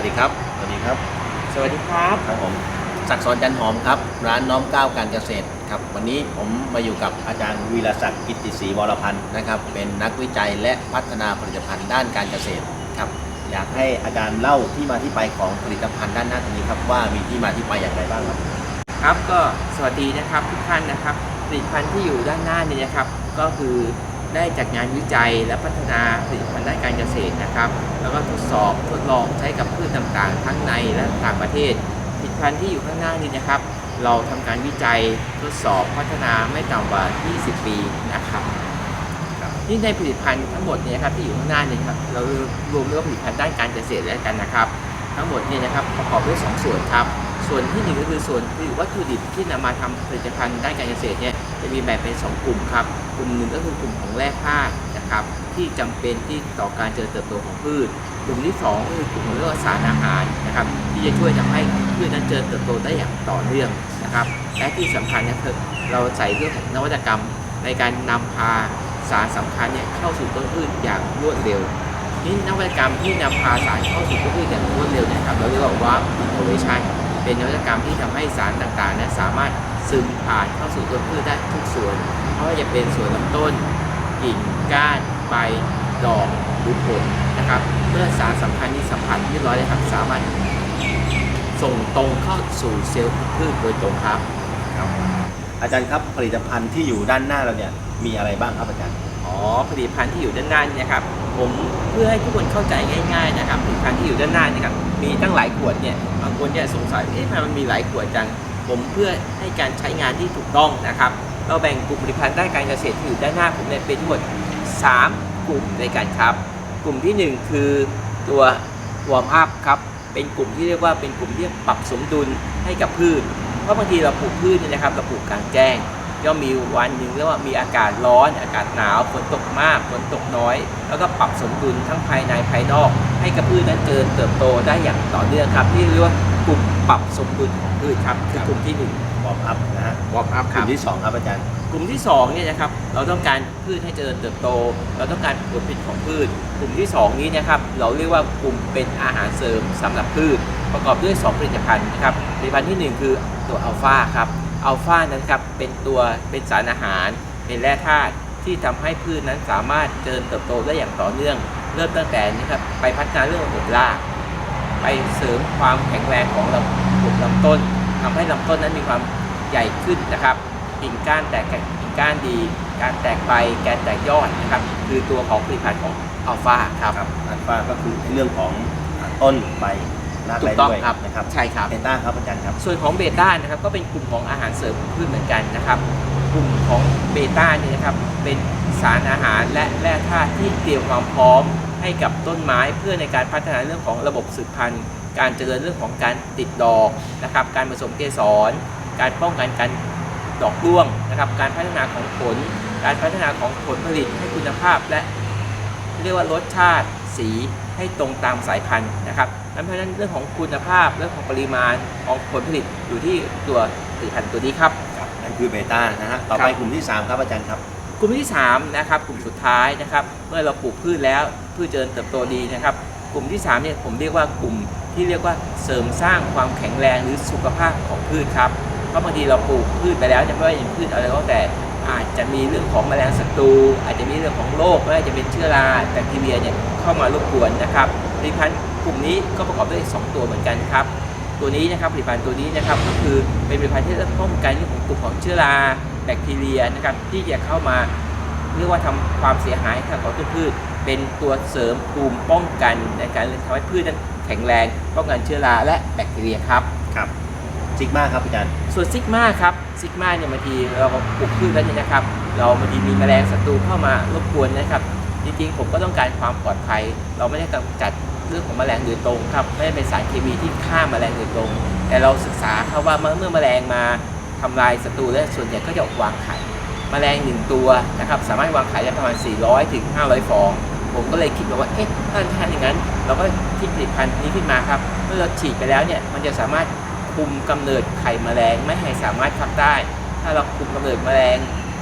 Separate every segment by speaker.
Speaker 1: วัสดีครับ
Speaker 2: สวัสดีครับ
Speaker 3: สวัสดีครับ
Speaker 1: ครับผมศักดิ์สอนจันหอมครับ ร้านน้อมเกล้าวการเกษตรครับ วันนี้ผมมาอยู่กับอาจารย์วีรศักดิ์กิตติศรีวรพันธ์นะครับ เป็นนักวิจัยและพัฒนาผลิตภัณฑ์ด้านการเกษตรครับ อยากให้อาจารย์เล่าที่มาที่ไปของผลิตภัณฑ์ด้านหน้าตรงนี้ครับ ว่ามีที่มาที่ไปอย่างไรบ้างครับ
Speaker 3: ครับก็สวัสดีนะครับทุกท่านนะครับผลิตภัณฑ์ที่อยู่ด้านหน้านี้นะครับ ก็คือ ได้จากงานวิจัยและพัฒนาผลิตภัณฑ์ด้านการเกษตรนะครับ แล้วก็ทดสอบทดลองใช้กับพืชต่างๆ ทั้งในและต่างประเทศผลิตภัณฑ์ที่อยู่ข้างหน้านี้นะครับ เราทำการวิจัยทดสอบพัฒนาไม่ต่ำกว่า 20 ปีนะครับนี่ในผลิตภัณฑ์ทั้งหมดเนี่ยนะครับที่อยู่ข้างหน้าเนี่ยครับเรารวมเรียกว่าผลิตภัณฑ์ด้านการเกษตรแล้วกันนะครับ ทั้งหมดเนี่ยนะครับประกอบด้วยสองส่วนครับ ส่วนที่หนึ่งก็คือส่วนคือวัตถุดิบที่นำมาทำผลิตภัณฑ์ด้านการเกษตรเนี่ยจะมีแบ่งเป็น 2 กลุ่มครับ กลุ่มหนึ่งก็คือกลุ่มของแร่ธาตุนะครับที่จำเป็นที่ต่อการเจริญเติบโตของพืช กลุ่มที่2ก็คือกลุ่มของเรียกว่าสารอาหารนะครับที่จะช่วยทำให้พืชนั้นเจริญเติบโตได้อย่างต่อเนื่องนะครับ และที่สำคัญนี่ยคือเราใส่เรื่องของนวัตกรรมในการนำพาสารสำคัญเนี่ยเข้าสู่ต้นพืชอย่างรวดเร็วนี่นวัตกรรมที่นำพาสารเข้าสู่ต้นพืชอย่างรวดเร็วนะครับเราเรียกว่า warp innovation เป็นนวัตกรรมที่ทำให้สารต่างๆนั้นสามารถซึมผ่านเข้าสู่ต้นพืชได้ทุกส่วนไม่ว่าจะเป็นส่วนลำต้น กิ่งก้านใบดอกหรือผลนะครับ เมื่อสารสำคัญนี้สัมผัสเรียบร้อยแล้วครับสามารถส่งตรงเข้าสู่เซลล์พืชโดยตรงครับ
Speaker 1: อาจารย์ครับผลิตภัณฑ์ที่อยู่ด้านหน้าเราเนี่ยมีอะไรบ้างครับอาจารย์
Speaker 3: อ๋อผลิตภัณฑ์ที่อยู่ด้านหน้านี่นะครับ ผมเพื่อให้ทุกคนเข้าใจง่าย ๆ นะครับผลิตภัณฑ์ที่อยู่ด้านหน้านี่ครับ มีตั้งหลายขวดเนี่ยบางคนจะสงสัยเอ๊ะทำไมมันมีหลายขวดจังผมเพื่อให้การใช้งานที่ถูกต้องนะครับเราแบ่งกลุ่มผลิตภัณฑ์ด้านการเกษตรที่อยู่ด้านหน้าผมเนี่ยเป็นทั้งหมด 3 กลุ่มด้วยกันครับ กลุ่มทีหนึ่1 คือตัววอร์มอัพครับเป็นกลุ่มที่เรียกว่าเป็นกลุ่มที่ปรับสมดุลให้กับพืช เพราะบางทีเราปลูกพืชเนี่ยนะครับเราปลูกกลางแจ้ง ย่อมมีวันหนึ่งเรียกว่ามีอากาศร้อน อากาศหนาวฝนตกมากฝนตกน้อย แล้วก็ปรับสมดุลทั้งภายในภายนอก ให้กับพืชนั้นเจริญเติบโตได้อย่างต่อเนื่องครับที่เรียกว่ากลุ่มปรับสมดุลของพืชครับคือกลุ่มที่หนึ่ง
Speaker 1: วอร์มอัพนะฮะ
Speaker 3: วอร์มอัพ
Speaker 1: ก
Speaker 3: ครั
Speaker 1: ลุ่
Speaker 3: บ
Speaker 1: มที่สองครับอาจารย์
Speaker 3: กลุ่มที่2เนี่ยนะครับเราต้องการพืชให้เจริญเติบโต เราต้องการผลผลิตของพืช กลุ่มที่ 2 นี้นะครับเราเรียกว่ากลุ่มเป็นอาหารเสริมสำหรับพืช ประกอบด้วย 2 ผลิตภัณฑ์นะครับผลิตภัณฑ์ทีหนึ่1 คือตัวอัลฟาครับ อัลฟานั้นครับเป็นตัวเป็นสารอาหาร เป็นแร่ธาตุที่ทำให้พืชนั้นสามารถเจริญเติบโตได้อย่างต่อเนื่อง เริ่มตั้งแต่นะครับไปพัฒนาเรื่องระบบรากไปเสริมความแข็งแรงของระบบลำต้นทำให้ลำต้นนั้นมีความใหญ่ขึ้นนะครับกิ่งก้านแตกกิ่งก้านดี การแตกใบการแตกยอดนะครับคือตัวของผลิตภัณฑ์ของอัลฟาครับ
Speaker 1: อัลฟาก็คือเรื่องของต้นใบ ราก
Speaker 3: ถู
Speaker 1: ใบ
Speaker 3: กต้อง
Speaker 1: ด้วย
Speaker 3: ครับ
Speaker 1: นะครับ
Speaker 3: ใช่ครับ
Speaker 1: เบต้าครับอาจารย์ครับ
Speaker 3: ส่วนของเบต้านะครับก็เป็นกลุ่มของอาหารเสริมพืชเหมือนกันนะครับ กลุ่มของเบต้าเนี่ยนะครับเป็นสารอาหารและแร่ธาตุที่เตรียมความพร้อมให้กับต้นไม้เพื่อในการพัฒนาเรื่องของระบบสืบพันธุ์ การเจริญเรื่องของการติดดอกนะครับ การผสมเกสร การป้องกันการดอกร่วงนะครับ การพัฒนาของผล การพัฒนาของผลผลิตให้คุณภาพและ เรียกว่ารสชาติสีให้ตรงตามสายพันธุ์นะครับนั้น เพราะฉะนั้นเรื่องของคุณภาพเรื่องของปริมาณของผลผลิตอยู่ที่ตัวผลิตภัณฑ์ตัวนี้ครับ
Speaker 1: ครับนั่นคือเบต้านะฮะต่อไป
Speaker 3: ครับ
Speaker 1: กลุ่มที่ 3 ครับอาจารย์ครับ
Speaker 3: กลุ่มที่3นะครับกลุ่มสุดท้ายนะครับ เมื่อเราปลูกพืชแล้วพืชเจริญเติบโตดีนะครับ กลุ่มที่3เนี่ยผมเรียกว่ากลุ่มที่เรียกว่าเสริมสร้างความแข็งแรงหรือสุขภาพของพืชครับเพราะบางทีเราปลูกพืชไปแล้วจะไม่ว่าจะเป็นพืชอะไรก็แล้วแต่อาจจะมีเรื่องของแมลงศัตรูอาจจะมีเรื่องของโรคไม่ว่าจะเป็นเชื้อราแบคทีเรียเนี่ยเข้ามารบกวนนะครับ ผลิตภัณฑ์กลุ่มนี้ก็ประกอบด้วยสองตัวเหมือนกันครับ ตัวนี้นะครับผลิตภัณฑ์ตัวนี้นะครับก็คือเป็นผลิตภัณฑ์ที่จะป้องกันเรื่องของกลุ่มของเชื้อราแบคทีเรียนะครับที่จะเข้ามาเรียกว่าทำความเสียหายทางของต้นพืช เป็นตัวเสริมภูมิป้องกันในการทำให้พืชนั้นแข็งแรง ป้องกันเชื้อราและแบคทีเรียครับ
Speaker 1: ครับซิกมาครับอาจารย์ส่
Speaker 3: ส่วนซิกมาครับซิกมาเนี่ยบางทีเราปลูกพืชแล้วเนี่ยนะครับ เราบางทีมีแมลงศัตรูเข้ามารบกวนนะครับ จริงๆ ผมก็ต้องการความปลอดภัย เราไม่ได้กำจัด เรื่องของแมลงโดยตรงครับไม่ได้เป็นสารเคมีที่ฆ่าแมลงโดยตรง แต่เราศึกษาครับว่าเมื่อเมื่อแมลงมาทำลายศัตรูแล้วส่วนใหญ่ก็จะวางไข่แมลงหนึ่งตัวนะครับสามารถวางไข่ได้ประมาณ 400 ถึง 500 ฟอง ผมก็เลยคิดว่าเอ๊ะถ้าถ้าอย่างนั้น เราก็คิดผลิตภัณฑ์นี้ขึ้นมาครับ เมื่อเราฉีดไปแล้วเนี่ยมันจะสามารถคุมกำเนิดไข่แมลงไม่ให้สามารถฟักได้ ถ้าเราคุมกำเนิดแมลง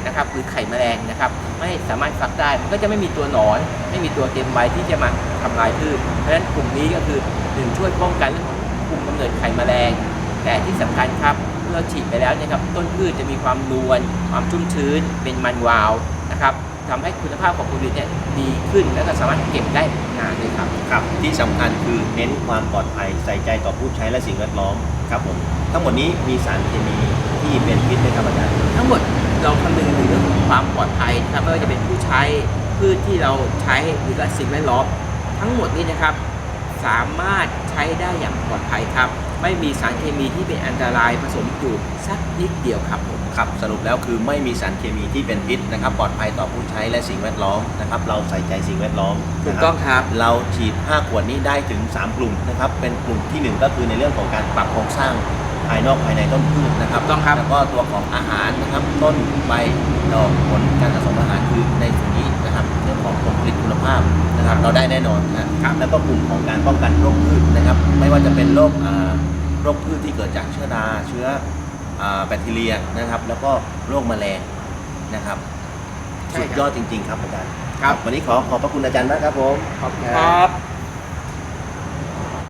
Speaker 3: นะครับหรือไข่แมลงนะครับ ไม่สามารถฟักได้ มันก็จะไม่มีตัวหนอน ไม่มีตัวเต็มใบที่จะมาทำลายพืชเพราะฉะนั้นกลุ่มนี้ก็คือหนึ่งช่วยป้องกันเรื่องของกลุ่มกำเนิดไข่แมลง แต่ที่สำคัญครับเมื่อฉีดไปแล้วนี่ยครับต้นพืชจะมีความนวลความชุ่มชื้น เป็นมันวาวนะครับทำให้คุณภาพของผลผลิตเนี่ยดีขึ้นแล้วก็สามารถเก็บได้นานเลยครับ
Speaker 1: ครับ ที่สำคัญคือเน้นความปลอดภัยใส่ใจต่อผู้ใช้และสิ่งแวดล้อม ครับผมทั้งหมดนี้มีสารเคมีที่เป็นพิษไหมครับอาจารย์
Speaker 3: ทั้งหมดเราคำนึงถึงเรื่องของความปลอดภัยนะครับไม่ว่าจะเป็นผู้ใช้พืชที่เราใช้หรือว่าสิ่งแวดล้อมทั้งหมดนี้นะครับ สามารถใช้ได้อย่างปลอดภัยครับ ไม่มีสารเคมีที่เป็นอันตรายผสมอยู่สักนิดเดียวครับผม
Speaker 1: ครับ สรุปแล้วคือไม่มีสารเคมีที่เป็นพิษนะครับ ปลอดภัยต่อผู้ใช้และสิ่งแวดล้อมนะครับ เราใส่ใจสิ่งแวดล้อม
Speaker 3: ถูก
Speaker 1: นะครับ
Speaker 3: ต้องครับ
Speaker 1: เราฉีด 5 ขวดนี้ได้ถึง 3 กลุ่มนะครับ เป็นกลุ่มทีหนึ่1 ก็คือในเรื่องของการปรับโครงสร้างภายนอกภายในต้นพืชนะครับ
Speaker 3: ถูกต้องครับ
Speaker 1: แล้วก็ตัวของอาหารนะครับ ต้นใบดอกผลการสะสมอาหารคือในส่วนนี้นะครับ เรื่องของผลผลิตคุณภาพนะครับ เราได้แน่นอนนะครับ แล้วก็กลุ่มของการป้องกันโรคพืชนะครับ ไม่ว่าจะเป็นโรคอ่าโรคพืชที่เกิดจากเชื้อราเชื้ออ่า แบคทีเรียนะครับ แล้วก็โรคแมลงนะครับ
Speaker 3: ใช่ครับ
Speaker 1: สุดยอดจริง ๆ ครับอาจารย์
Speaker 3: ครับ
Speaker 1: วันนี้ขอขอบพระคุณอาจารย์มากครับผม
Speaker 3: ขอบคุณครับ